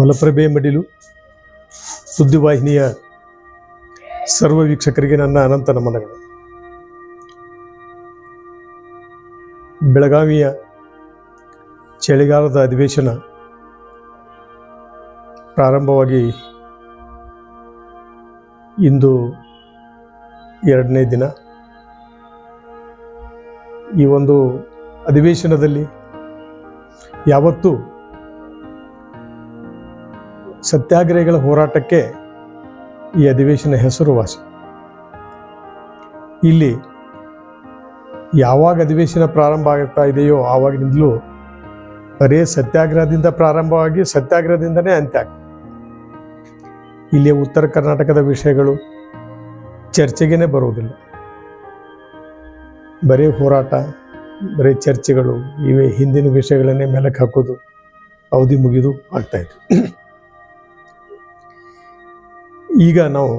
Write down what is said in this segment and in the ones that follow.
ಮಲಪ್ರಭೆ ಮಡಿಲು ಸುದ್ದಿವಾಹಿನಿಯ ಸರ್ವ ವೀಕ್ಷಕರಿಗೆ ನನ್ನ ಅನಂತ ನಮನಗಳು. ಬೆಳಗಾವಿಯ ಚಳಿಗಾಲದ ಅಧಿವೇಶನ ಪ್ರಾರಂಭವಾಗಿ ಇಂದು ಎರಡನೇ ದಿನ. ಈ ಒಂದು ಅಧಿವೇಶನದಲ್ಲಿ ಯಾವತ್ತೂ ಸತ್ಯಾಗ್ರಹಿಗಳ ಹೋರಾಟಕ್ಕೆ ಈ ಅಧಿವೇಶನ ಹೆಸರುವಾಸಿ ಇಲ್ಲಿ ಯಾವಾಗ ಅಧಿವೇಶನ ಪ್ರಾರಂಭ ಆಗ್ತಾ ಇದೆಯೋ ಆವಾಗಿನಿಂದಲೂ ಬರೀ ಸತ್ಯಾಗ್ರಹದಿಂದ ಪ್ರಾರಂಭವಾಗಿ ಸತ್ಯಾಗ್ರಹದಿಂದನೇ ಅಂತ್ಯ ಇಲ್ಲಿ ಉತ್ತರ ಕರ್ನಾಟಕದ ವಿಷಯಗಳು ಚರ್ಚೆಗೇನೆ ಬರುವುದಿಲ್ಲ. ಬರೀ ಹೋರಾಟ, ಬರೀ ಚರ್ಚೆಗಳು, ಇವೆ ಹಿಂದಿನ ವಿಷಯಗಳನ್ನೇ ಮೆಲಕ್ಕೆ ಹಾಕೋದು, ಅವಧಿ ಮುಗಿದು ಆಗ್ತಾಯಿತ್ತು ಈಗ ನಾವು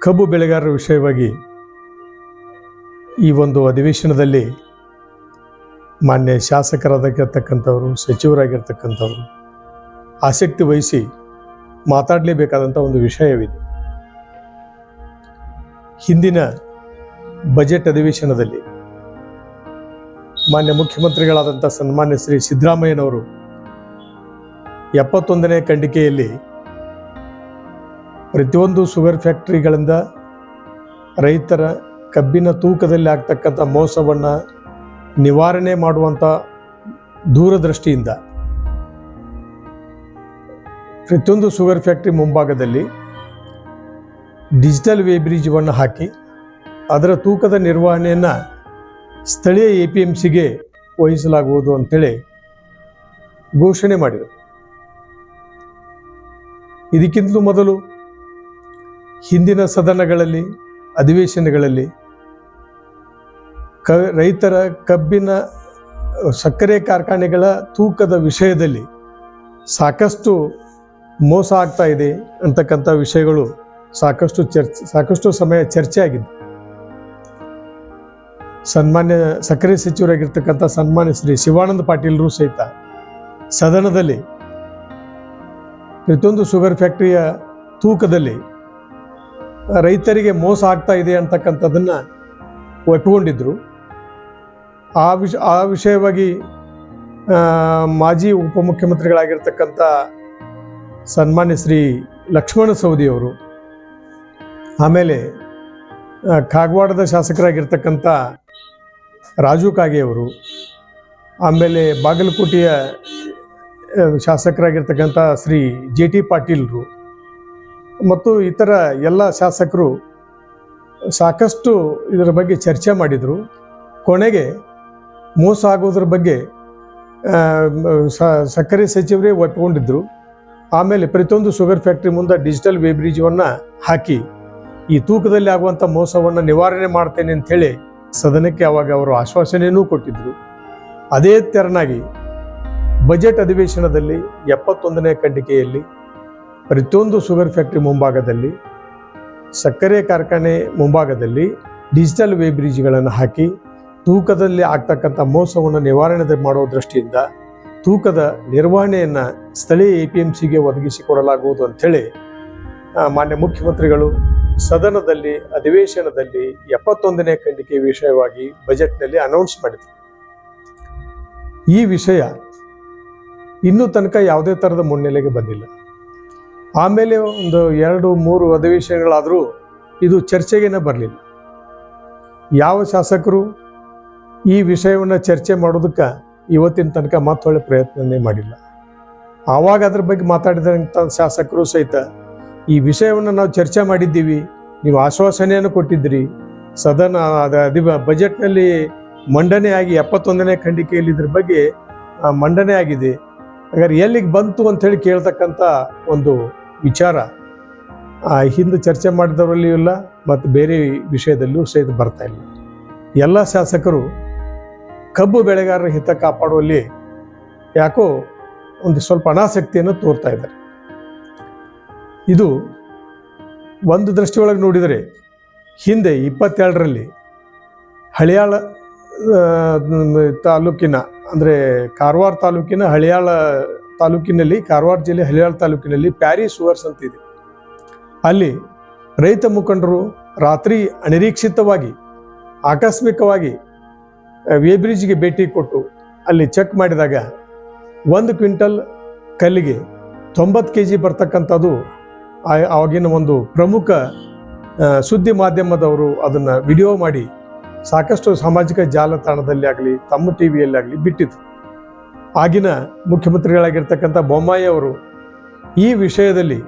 ಕಬ್ಬು ಬೆಳೆಗಾರರ ವಿಷಯವಾಗಿ ಈ ಒಂದು ಅಧಿವೇಶನದಲ್ಲಿ ಮಾನ್ಯ ಶಾಸಕರಾಗಿರ್ತಕ್ಕಂಥವರು, ಸಚಿವರಾಗಿರ್ತಕ್ಕಂಥವರು ಆಸಕ್ತಿ ವಹಿಸಿ ಮಾತಾಡಲೇಬೇಕಾದಂಥ ಒಂದು ವಿಷಯವಿದೆ. ಹಿಂದಿನ ಬಜೆಟ್ ಅಧಿವೇಶನದಲ್ಲಿ ಮಾನ್ಯ ಮುಖ್ಯಮಂತ್ರಿಗಳಾದಂಥ ಸನ್ಮಾನ್ಯ ಶ್ರೀ ಸಿದ್ದರಾಮಯ್ಯನವರು ಎಪ್ಪತ್ತೊಂದನೇ ಖಂಡಿಕೆಯಲ್ಲಿ ಪ್ರತಿಯೊಂದು ಶುಗರ್ ಫ್ಯಾಕ್ಟ್ರಿಗಳಿಂದ ರೈತರ ಕಬ್ಬಿನ ತೂಕದಲ್ಲಿ ಆಗ್ತಕ್ಕಂಥ ಮೋಸವನ್ನು ನಿವಾರಣೆ ಮಾಡುವಂಥ ದೂರದೃಷ್ಟಿಯಿಂದ ಪ್ರತಿಯೊಂದು ಶುಗರ್ ಫ್ಯಾಕ್ಟ್ರಿ ಮುಂಭಾಗದಲ್ಲಿ ಡಿಜಿಟಲ್ ವೇ ಬ್ರಿಡ್ಜವನ್ನು ಹಾಕಿ ಅದರ ತೂಕದ ನಿರ್ವಹಣೆಯನ್ನು ಸ್ಥಳೀಯ ಎ ಪಿ ಎಂ ಸಿಗೆ ವಹಿಸಲಾಗುವುದು ಅಂತೇಳಿ ಘೋಷಣೆ ಮಾಡಿದರು. ಇದಕ್ಕಿಂತಲೂ ಮೊದಲು ಹಿಂದಿನ ಸದನಗಳಲ್ಲಿ, ಅಧಿವೇಶನಗಳಲ್ಲಿ ಕ, ರೈತರ ಕಬ್ಬಿನ, ಸಕ್ಕರೆ ಕಾರ್ಖಾನೆಗಳ ತೂಕದ ವಿಷಯದಲ್ಲಿ ಸಾಕಷ್ಟು ಮೋಸ ಆಗ್ತಾ ಇದೆ ಅಂತಕ್ಕಂಥ ವಿಷಯಗಳು ಸಾಕಷ್ಟು ಚರ್ಚೆ, ಸಾಕಷ್ಟು ಸಮಯ ಚರ್ಚೆ ಆಗಿದೆ ಸನ್ಮಾನ್ಯ, ಸಕ್ಕರೆ ಸಚಿವರಾಗಿರ್ತಕ್ಕಂಥ ಸನ್ಮಾನ್ಯ ಶ್ರೀ ಶಿವಾನಂದ ಪಾಟೀಲರು ಸಹಿತ ಸದನದಲ್ಲಿ ಪ್ರತಿಯೊಂದು ಶುಗರ್ ಫ್ಯಾಕ್ಟ್ರಿಯ ತೂಕದಲ್ಲಿ ರೈತರಿಗೆ ಮೋಸ ಆಗ್ತಾ ಇದೆ ಅಂತಕ್ಕಂಥದ್ದನ್ನು ಒಪ್ಪಿಕೊಂಡಿದ್ದರು ಆ ವಿಷ, ಆ ವಿಷಯವಾಗಿ ಮಾಜಿ ಉಪಮುಖ್ಯಮಂತ್ರಿಗಳಾಗಿರ್ತಕ್ಕಂಥ ಸನ್ಮಾನ್ಯ ಶ್ರೀ ಲಕ್ಷ್ಮಣ ಸವದಿಯವರು ಆಮೇಲೆ ಕಾಗವಾಡದ ಶಾಸಕರಾಗಿರ್ತಕ್ಕಂಥ ರಾಜು ಕಾಗೆಯವರು ಆಮೇಲೆ ಬಾಗಲಕೋಟೆಯ ಶಾಸಕರಾಗಿರ್ತಕ್ಕಂಥ ಶ್ರೀ ಜೆ ಟಿ ಪಾಟೀಲ್ರು ಮತ್ತು ಇತರ ಎಲ್ಲ ಶಾಸಕರು ಸಾಕಷ್ಟು ಇದರ ಬಗ್ಗೆ ಚರ್ಚೆ ಮಾಡಿದರು. ಕೊನೆಗೆ ಮೋಸ ಆಗೋದ್ರ ಬಗ್ಗೆ ಸಕ್ಕರೆ ಸಚಿವರೇ ಒಪ್ಪಿಕೊಂಡಿದ್ದರು ಆಮೇಲೆ ಪ್ರತಿಯೊಂದು ಶುಗರ್ ಫ್ಯಾಕ್ಟ್ರಿ ಮುಂದೆ ಡಿಜಿಟಲ್ ವೇ ಹಾಕಿ, ಈ ತೂಕದಲ್ಲಿ ಆಗುವಂಥ ಮೋಸವನ್ನು ನಿವಾರಣೆ ಮಾಡ್ತೇನೆ ಅಂಥೇಳಿ ಸದನಕ್ಕೆ ಆವಾಗ ಅವರು ಆಶ್ವಾಸನೆಯೂ ಕೊಟ್ಟಿದ್ದರು ಅದೇ ತೆರನಾಗಿ ಬಜೆಟ್ ಅಧಿವೇಶನದಲ್ಲಿ ಎಪ್ಪತ್ತೊಂದನೇ ಖಂಡಿಕೆಯಲ್ಲಿ ಪ್ರತಿಯೊಂದು ಶುಗರ್ ಫ್ಯಾಕ್ಟ್ರಿ ಮುಂಭಾಗದಲ್ಲಿ, ಸಕ್ಕರೆ ಕಾರ್ಖಾನೆ ಮುಂಭಾಗದಲ್ಲಿ ಡಿಜಿಟಲ್ ವೇಬ್ರಿಜ್ಗಳನ್ನು ಹಾಕಿ ತೂಕದಲ್ಲಿ ಆಗ್ತಕ್ಕಂಥ ಮೋಸವನ್ನು ನಿವಾರಣೆ ಮಾಡೋ ದೃಷ್ಟಿಯಿಂದ ತೂಕದ ನಿರ್ವಹಣೆಯನ್ನು ಸ್ಥಳೀಯ ಎ ಪಿ ಎಂ ಸಿಗೆ ಒದಗಿಸಿಕೊಡಲಾಗುವುದು ಅಂಥೇಳಿ ಮಾನ್ಯ ಮುಖ್ಯಮಂತ್ರಿಗಳು ಸದನದಲ್ಲಿ, ಅಧಿವೇಶನದಲ್ಲಿ ಎಪ್ಪತ್ತೊಂದನೇ ಖಂಡಿಕೆ ವಿಷಯವಾಗಿ ಬಜೆಟ್ನಲ್ಲಿ ಅನೌನ್ಸ್ ಮಾಡಿದರು. ಈ ವಿಷಯ ಇನ್ನೂ ತನಕ ಯಾವುದೇ ಥರದ ಮುನ್ನೆಲೆಗೆ ಬಂದಿಲ್ಲ. ಆಮೇಲೆ ಒಂದು ಎರಡು, ಮೂರು ಅಧಿವೇಶನಗಳಾದರೂ ಇದು ಚರ್ಚೆಗೇನೆ ಬರಲಿಲ್ಲ. ಯಾವ ಶಾಸಕರು ಈ ವಿಷಯವನ್ನು ಚರ್ಚೆ ಮಾಡೋದಕ್ಕೆ ಇವತ್ತಿನ ತನಕ ಮತ್ತೊಳ್ಳೆ ಪ್ರಯತ್ನನೇ ಮಾಡಿಲ್ಲ. ಆವಾಗ ಅದ್ರ ಬಗ್ಗೆ ಮಾತಾಡಿದಂಥ ಶಾಸಕರು ಸಹಿತ ಈ ವಿಷಯವನ್ನು ನಾವು ಚರ್ಚೆ ಮಾಡಿದ್ದೀವಿ, ನೀವು ಆಶ್ವಾಸನೆಯನ್ನು ಕೊಟ್ಟಿದ್ರಿ ಸದನ ಅದು ಬಜೆಟ್ನಲ್ಲಿ ಮಂಡನೆ ಆಗಿ ಎಪ್ಪತ್ತೊಂದನೇ ಖಂಡಿಕೆಯಲ್ಲಿ ಇದ್ರ ಬಗ್ಗೆ ಮಂಡನೆ ಆಗಿದೆ. ಹಾಗಾದ್ರೆ ಎಲ್ಲಿಗೆ ಬಂತು ಅಂತ ಹೇಳಿ ಕೇಳ್ತಕ್ಕಂಥ ಒಂದು ವಿಚಾರ. ಆ, ಹಿಂದೆ ಚರ್ಚೆ ಮಾಡಿದವರಲ್ಲಿಯೂ ಇಲ್ಲ ಮತ್ತು ಬೇರೆ ವಿಷಯದಲ್ಲೂ ಸಹಿತ ಬರ್ತಾ ಇಲ್ಲ. ಎಲ್ಲ ಶಾಸಕರು ಕಬ್ಬು ಬೆಳೆಗಾರರ ಹಿತ ಕಾಪಾಡುವಲ್ಲಿ ಯಾಕೋ ಒಂದು ಸ್ವಲ್ಪ ಅನಾಸಕ್ತಿಯನ್ನು ತೋರ್ತಾ ಇದ್ದಾರೆ. ಇದು ಒಂದು ದೃಷ್ಟಿಯೊಳಗೆ ನೋಡಿದರೆ ಹಿಂದೆ ಇಪ್ಪತ್ತೆರಡರಲ್ಲಿ ಹಳಿಯಾಳ ತಾಲೂಕಿನ ಅಂದರೆ ಕಾರವಾರ ತಾಲೂಕಿನ ಹಳಿಯಾಳ ತಾಲೂಕಿನಲ್ಲಿ, ಕಾರವಾರ ಜಿಲ್ಲೆ ಹಳಿಯಾಳ ತಾಲೂಕಿನಲ್ಲಿ ಪ್ಯಾರಿ ಸುವರ್ಸ್ ಅಂತ ಇದೆ. ಅಲ್ಲಿ ರೈತ ಮುಖಂಡರು ರಾತ್ರಿ ಅನಿರೀಕ್ಷಿತವಾಗಿ, ಆಕಸ್ಮಿಕವಾಗಿ ವೇಬ್ರಿಜ್ಗೆ ಭೇಟಿ ಕೊಟ್ಟು ಅಲ್ಲಿ ಚೆಕ್ ಮಾಡಿದಾಗ ಒಂದು ಕ್ವಿಂಟಲ್ ಕಲ್ಲಿಗೆ ತೊಂಬತ್ತು ಕೆ ಜಿ ಬರ್ತಕ್ಕಂಥದ್ದು ಆವಾಗಿನ ಒಂದು ಪ್ರಮುಖ ಸುದ್ದಿ ಮಾಧ್ಯಮದವರು ಅದನ್ನು ವಿಡಿಯೋ ಮಾಡಿ ಸಾಕಷ್ಟು ಸಾಮಾಜಿಕ ಜಾಲತಾಣದಲ್ಲಿ ಆಗಲಿ, ತಮ್ಮ ಟಿ ವಿಯಲ್ಲಿ ಆಗಲಿ ಬಿಟ್ಟಿದ್ರು. ಆಗಿನ ಮುಖ್ಯಮಂತ್ರಿಗಳಾಗಿರ್ತಕ್ಕಂಥ ಬೊಮ್ಮಾಯಿ ಅವರು ಈ ವಿಷಯದಲ್ಲಿ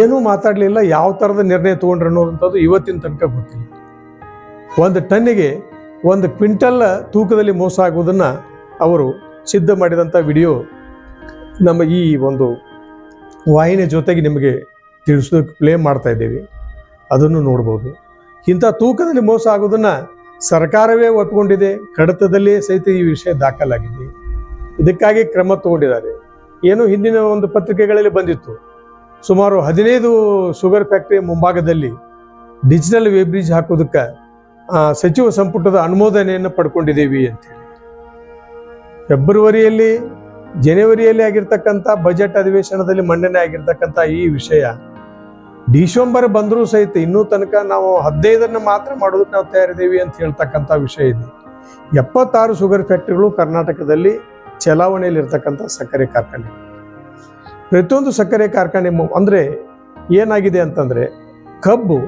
ಏನೂ ಮಾತಾಡಲಿಲ್ಲ, ಯಾವ ಥರದ ನಿರ್ಣಯ ತೊಗೊಂಡ್ರು ಅನ್ನೋದಂಥದ್ದು ಇವತ್ತಿನ ತನಕ ಗೊತ್ತಿಲ್ಲ. ಒಂದು ಟನ್ನಿಗೆ ಒಂದು ಕ್ವಿಂಟಲ್ ತೂಕದಲ್ಲಿ ಮೋಸ ಆಗುವುದನ್ನು ಅವರು ಸಿದ್ಧ ಮಾಡಿದಂಥ ವಿಡಿಯೋ ನಮ್ಮ ಈ ಒಂದು ವಾಹಿನಿ ಜೊತೆಗೆ ನಿಮಗೆ ತಿಳಿಸೋದಕ್ಕೆ ಪ್ಲೇ ಮಾಡ್ತಾ ಇದ್ದೀವಿ. ಅದನ್ನು ನೋಡ್ಬೋದು. ಇಂಥ ತೂಕದಲ್ಲಿ ಮೋಸ ಆಗೋದನ್ನು ಸರ್ಕಾರವೇ ಒಪ್ಪಿಕೊಂಡಿದೆ ಕಡತದಲ್ಲೇ ಸಹಿತ ಈ ವಿಷಯ ದಾಖಲಾಗಿದೆ. ಇದಕ್ಕಾಗಿ ಕ್ರಮ ತಗೊಂಡಿದ್ದಾರೆ. ಏನು ಹಿಂದಿನ ಒಂದು ಪತ್ರಿಕೆಗಳಲ್ಲಿ ಬಂದಿತ್ತು. ಸುಮಾರು ಹದಿನೈದು ಶುಗರ್ ಫ್ಯಾಕ್ಟರಿ ಮುಂಭಾಗದಲ್ಲಿ ಡಿಜಿಟಲ್ ವೇಬ್ ಬ್ರಿಡ್ಜ್ ಹಾಕೋದಕ್ಕೆ ಸಚಿವ ಸಂಪುಟದ ಅನುಮೋದನೆಯನ್ನು ಪಡ್ಕೊಂಡಿದ್ದೀವಿ ಅಂತೇಳಿ. ಫೆಬ್ರವರಿಯಲ್ಲಿ ಜನವರಿಯಲ್ಲಿ ಆಗಿರ್ತಕ್ಕಂಥ ಬಜೆಟ್ ಅಧಿವೇಶನದಲ್ಲಿ ಮಂಡನೆ ಆಗಿರ್ತಕ್ಕಂಥ ಈ ವಿಷಯ, ಡಿಸೆಂಬರ್ ಬಂದರೂ ಸಹಿತ ಇನ್ನೂ ತನಕ ನಾವು ಹದಿನೈದನ್ನು ಮಾತ್ರ ಮಾಡೋದಕ್ಕೆ ನಾವು ತಯಾರಿದ್ದೀವಿ ಅಂತ ಹೇಳ್ತಕ್ಕಂಥ ವಿಷಯ ಇದೆ. ಎಪ್ಪತ್ತಾರು ಶುಗರ್ ಫ್ಯಾಕ್ಟ್ರಿಗಳು ಕರ್ನಾಟಕದಲ್ಲಿ ಚಲಾವಣೆಯಲ್ಲಿ ಇರ್ತಕ್ಕಂಥ ಸಕ್ಕರೆ ಕಾರ್ಖಾನೆ. ಪ್ರತಿಯೊಂದು ಸಕ್ಕರೆ ಕಾರ್ಖಾನೆ ಅಂದರೆ ಏನಾಗಿದೆ ಅಂತಂದರೆ ಕಬ್ಬು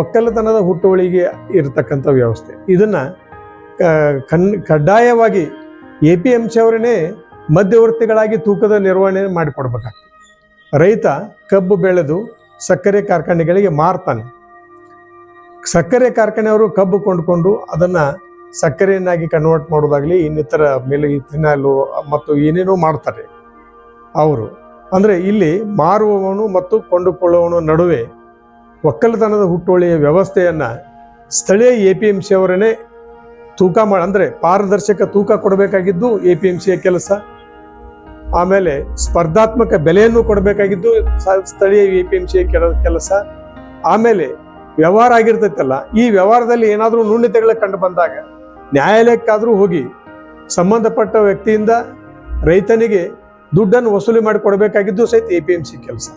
ಒಕ್ಕಲತನದ ಹುಟ್ಟುವಳಿಗೆ ಇರತಕ್ಕಂಥ ವ್ಯವಸ್ಥೆ. ಇದನ್ನು ಕನ್ ಕಡ್ಡಾಯವಾಗಿ ಎ ಪಿ ಎಂ ಸಿ ಅವರನ್ನೇ ಮಧ್ಯವರ್ತಿಗಳಾಗಿ ತೂಕದ ನಿರ್ವಹಣೆ ಮಾಡಿಕೊಡ್ಬೇಕಾಗ್ತದೆ. ರೈತ ಕಬ್ಬು ಬೆಳೆದು ಸಕ್ಕರೆ ಕಾರ್ಖಾನೆಗಳಿಗೆ ಮಾರ್ತಾನೆ. ಸಕ್ಕರೆ ಕಾರ್ಖಾನೆಯವರು ಕಬ್ಬು ಕೊಂಡುಕೊಂಡು ಅದನ್ನು ಸಕ್ಕರೆಯನ್ನಾಗಿ ಕನ್ವರ್ಟ್ ಮಾಡೋದಾಗಲಿ, ಇನ್ನಿತರ ಮೇಲೆ ತಿನ್ನಲು ಮತ್ತು ಏನೇನೋ ಮಾಡ್ತಾರೆ ಅವರು. ಅಂದರೆ ಇಲ್ಲಿ ಮಾರುವವನು ಮತ್ತು ಕೊಂಡುಕೊಳ್ಳುವವನು ನಡುವೆ ಒಕ್ಕಲತನದ ಹುಟ್ಟುವಳಿಯ ವ್ಯವಸ್ಥೆಯನ್ನು ಸ್ಥಳೀಯ ಎ ಪಿ ಎಂ ಸಿ ಅವರೇ ತೂಕ ಮಾಡಿ ಅಂದರೆ ಪಾರದರ್ಶಕ ತೂಕ ಕೊಡಬೇಕಾಗಿದ್ದು ಎ ಪಿ ಎಂ ಸಿಯ ಕೆಲಸ. ಆಮೇಲೆ ಸ್ಪರ್ಧಾತ್ಮಕ ಬೆಲೆಯನ್ನು ಕೊಡಬೇಕಾಗಿದ್ದು ಸ್ಥಳೀಯ ಎ ಪಿ ಎಂ ಸಿಯ ಕೆಲಸ. ಆಮೇಲೆ ವ್ಯವಹಾರ ಆಗಿರ್ತೈತಲ್ಲ, ಈ ವ್ಯವಹಾರದಲ್ಲಿ ಏನಾದರೂ ನ್ಯೂನ್ಯತೆಗಳು ಕಂಡು ಬಂದಾಗ ನ್ಯಾಯಾಲಯಕ್ಕಾದರೂ ಹೋಗಿ ಸಂಬಂಧಪಟ್ಟ ವ್ಯಕ್ತಿಯಿಂದ ರೈತನಿಗೆ ದುಡ್ಡನ್ನು ವಸೂಲಿ ಮಾಡಿ ಕೊಡಬೇಕಾಗಿದ್ದು ಸಹಿತ ಎ ಪಿ ಎಂ ಸಿ ಕೆಲಸ.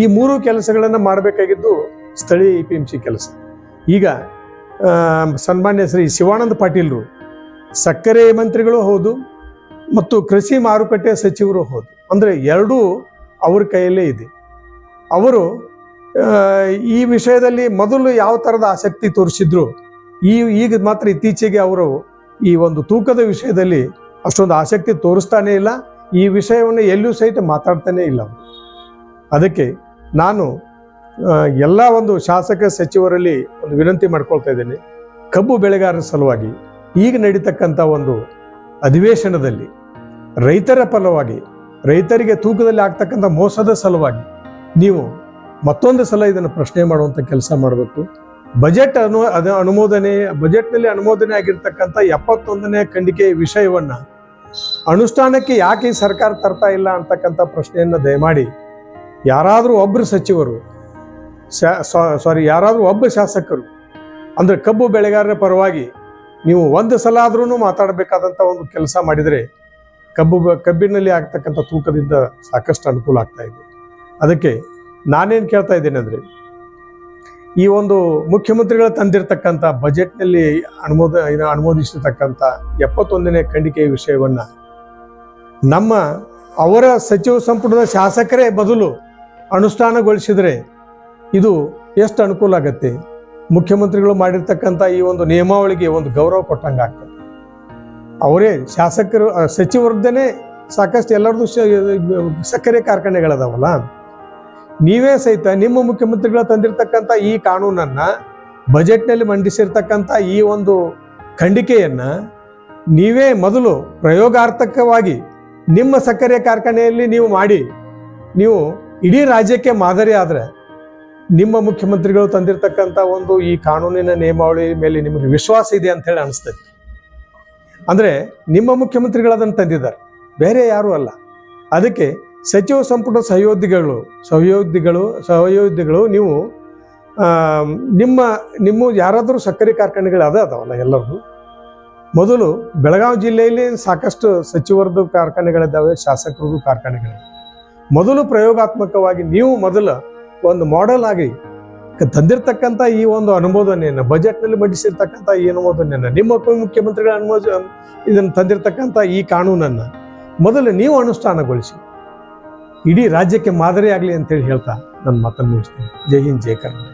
ಈ ಮೂರು ಕೆಲಸಗಳನ್ನು ಮಾಡಬೇಕಾಗಿದ್ದು ಸ್ಥಳೀಯ ಎ ಪಿ ಎಂ ಸಿ ಕೆಲಸ. ಈಗ ಸನ್ಮಾನ್ಯ ಶ್ರೀ ಶಿವಾನಂದ ಪಾಟೀಲ್ರು, ಸಕ್ಕರೆ ಮಂತ್ರಿಗಳು ಹೌದು ಮತ್ತು ಕೃಷಿ ಮಾರುಕಟ್ಟೆ ಸಚಿವರು ಹೌದು. ಅಂದರೆ ಎರಡೂ ಅವ್ರ ಕೈಯಲ್ಲೇ ಇದೆ. ಅವರು ಈ ವಿಷಯದಲ್ಲಿ ಮೊದಲು ಯಾವ ಥರದ ಆಸಕ್ತಿ ತೋರಿಸಿದ್ರು? ಈ ಈಗ ಮಾತ್ರ ಇತ್ತೀಚೆಗೆ ಅವರು ಈ ಒಂದು ತೂಕದ ವಿಷಯದಲ್ಲಿ ಅಷ್ಟೊಂದು ಆಸಕ್ತಿ ತೋರಿಸ್ತಾನೆ ಇಲ್ಲ. ಈ ವಿಷಯವನ್ನು ಎಲ್ಲೂ ಸಹಿತ ಮಾತಾಡ್ತಾನೇ ಇಲ್ಲ ಅದಕ್ಕೆ ನಾನು ಎಲ್ಲ ಒಂದು ಶಾಸಕ ಸಚಿವರಲ್ಲಿ ಒಂದು ವಿನಂತಿ ಮಾಡ್ಕೊಳ್ತಾ ಇದ್ದೇನೆ. ಕಬ್ಬು ಬೆಳೆಗಾರರ ಸಲುವಾಗಿ ಈಗ ನಡೀತಕ್ಕಂಥ ಒಂದು ಅಧಿವೇಶನದಲ್ಲಿ ರೈತರ ಫಲವಾಗಿ ರೈತರಿಗೆ ತೂಕದಲ್ಲಿ ಆಗ್ತಕ್ಕಂಥ ಮೋಸದ ಸಲುವಾಗಿ ನೀವು ಮತ್ತೊಂದು ಸಲ ಇದನ್ನು ಪ್ರಶ್ನೆ ಮಾಡುವಂಥ ಕೆಲಸ ಮಾಡಬೇಕು. ಬಜೆಟ್ ಅನು ಅದ ಅನುಮೋದನೆ, ಬಜೆಟ್ನಲ್ಲಿ ಅನುಮೋದನೆ ಆಗಿರ್ತಕ್ಕಂಥ ಎಪ್ಪತ್ತೊಂದನೇ ಖಂಡಿಕೆ ವಿಷಯವನ್ನು ಅನುಷ್ಠಾನಕ್ಕೆ ಯಾಕೆ ಈ ಸರ್ಕಾರ ತರ್ತಾ ಇಲ್ಲ ಅಂತಕ್ಕಂಥ ಪ್ರಶ್ನೆಯನ್ನು ದಯಮಾಡಿ ಯಾರಾದರೂ ಒಬ್ಬರು ಸಚಿವರು ಸಾರಿ ಯಾರಾದರೂ ಒಬ್ಬ ಶಾಸಕರು, ಅಂದರೆ ಕಬ್ಬು ಬೆಳೆಗಾರರ ಪರವಾಗಿ ನೀವು ಒಂದು ಸಲ ಆದ್ರೂ ಮಾತಾಡಬೇಕಾದಂಥ ಒಂದು ಕೆಲಸ ಮಾಡಿದರೆ ಕಬ್ಬು ಕಬ್ಬಿನಲ್ಲಿ ಆಗ್ತಕ್ಕಂಥ ತೂಕದಿಂದ ಸಾಕಷ್ಟು ಅನುಕೂಲ ಆಗ್ತಾ ಇದೆ. ಅದಕ್ಕೆ ನಾನೇನು ಕೇಳ್ತಾ ಇದ್ದೇನೆ ಅಂದರೆ ಈ ಒಂದು ಮುಖ್ಯಮಂತ್ರಿಗಳು ತಂದಿರತಕ್ಕಂಥ ಬಜೆಟ್ನಲ್ಲಿ ಅನುಮೋದ ಅನುಮೋದಿಸಿರ್ತಕ್ಕಂಥ ಎಪ್ಪತ್ತೊಂದನೇ ಖಂಡಿಕೆಯ ವಿಷಯವನ್ನು ನಮ್ಮ ಅವರ ಸಚಿವ ಸಂಪುಟದ ಶಾಸಕರೇ ಬದಲು ಅನುಷ್ಠಾನಗೊಳಿಸಿದರೆ ಇದು ಎಷ್ಟು ಅನುಕೂಲ ಆಗತ್ತೆ? ಮುಖ್ಯಮಂತ್ರಿಗಳು ಮಾಡಿರ್ತಕ್ಕಂಥ ಈ ಒಂದು ನಿಯಮಾವಳಿಗೆ ಒಂದು ಗೌರವ ಕೊಟ್ಟಂಗೆ ಆಗ್ತದೆ. ಅವರೇ ಶಾಸಕರು ಸಚಿವರದ್ದೇ ಸಚಿವರದ್ದೇನೆ ಸಾಕಷ್ಟು ಎಲ್ಲರದ್ದು ಸಕ್ಕರೆ ಕಾರ್ಖಾನೆಗಳದಾವಲ್ಲ? ನೀವೇ ಸಹಿತ ನಿಮ್ಮ ಮುಖ್ಯಮಂತ್ರಿಗಳು ತಂದಿರತಕ್ಕಂಥ ಈ ಕಾನೂನನ್ನ ಬಜೆಟ್ನಲ್ಲಿ ಮಂಡಿಸಿರ್ತಕ್ಕಂಥ ಈ ಒಂದು ಖಂಡಿಕೆಯನ್ನ ನೀವೇ ಮೊದಲು ಪ್ರಯೋಗಾರ್ಥಕವಾಗಿ ನಿಮ್ಮ ಸಕ್ಕರೆ ಕಾರ್ಖಾನೆಯಲ್ಲಿ ನೀವು ಮಾಡಿ, ನೀವು ಇಡೀ ರಾಜ್ಯಕ್ಕೆ ಮಾದರಿ ಆದರೆ ನಿಮ್ಮ ಮುಖ್ಯಮಂತ್ರಿಗಳು ತಂದಿರತಕ್ಕಂಥ ಒಂದು ಈ ಕಾನೂನಿನ ನಿಯಮಾವಳಿ ಮೇಲೆ ನಿಮಗೆ ವಿಶ್ವಾಸ ಇದೆ ಅಂತ ಹೇಳಿ ಅನಿಸ್ತದೆ. ಅಂದರೆ ನಿಮ್ಮ ಮುಖ್ಯಮಂತ್ರಿಗಳು ಅದನ್ನು ತಂದಿದ್ದಾರೆ, ಬೇರೆ ಯಾರೂ ಅಲ್ಲ. ಅದಕ್ಕೆ ಸಚಿವ ಸಂಪುಟ ಸಹಯೋಧಿಗಳು ಸಹಯೋಧಿಗಳು ಸಹಯೋಧಿಗಳು ನೀವು ನಿಮ್ಮ ನಿಮ್ಮ ಯಾರಾದರೂ ಸಕ್ಕರೆ ಕಾರ್ಖಾನೆಗಳು ಅದೇ ಅದಾವಲ್ಲ ಎಲ್ಲರದು ಮೊದಲು ಬೆಳಗಾವಿ ಜಿಲ್ಲೆಯಲ್ಲಿ ಸಾಕಷ್ಟು ಸಚಿವರದ್ದು ಕಾರ್ಖಾನೆಗಳಿದ್ದಾವೆ, ಶಾಸಕರದ್ದು ಕಾರ್ಖಾನೆಗಳಿವೆ. ಮೊದಲು ಪ್ರಯೋಗಾತ್ಮಕವಾಗಿ ನೀವು ಮೊದಲು ಒಂದು ಮಾಡೆಲ್ ಆಗಿ ತಂದಿರ್ತಕ್ಕಂಥ ಈ ಒಂದು ಅನುಮೋದನೆಯನ್ನು ಬಜೆಟ್ನಲ್ಲಿ ಮಂಡಿಸಿರ್ತಕ್ಕಂಥ ಈ ಅನುಮೋದನೆಯನ್ನು, ನಿಮ್ಮ ಉಪಮುಖ್ಯಮಂತ್ರಿಗಳ ಅನುಮೋದ, ಇದನ್ನು ತಂದಿರ್ತಕ್ಕಂಥ ಈ ಕಾನೂನನ್ನು ಮೊದಲು ನೀವು ಅನುಷ್ಠಾನಗೊಳಿಸಿ. ಇಡೀ ರಾಜ್ಯಕ್ಕೆ ಮಾದರಿ ಆಗಲಿ ಅಂತೇಳಿ ಹೇಳ್ತಾ ನನ್ನ ಮಾತನ್ನು ಮುಗಿಸ್ತೀನಿ. ಜೈ ಹಿಂದ್ ಜೈ ಕರ್ನಾಟಕ.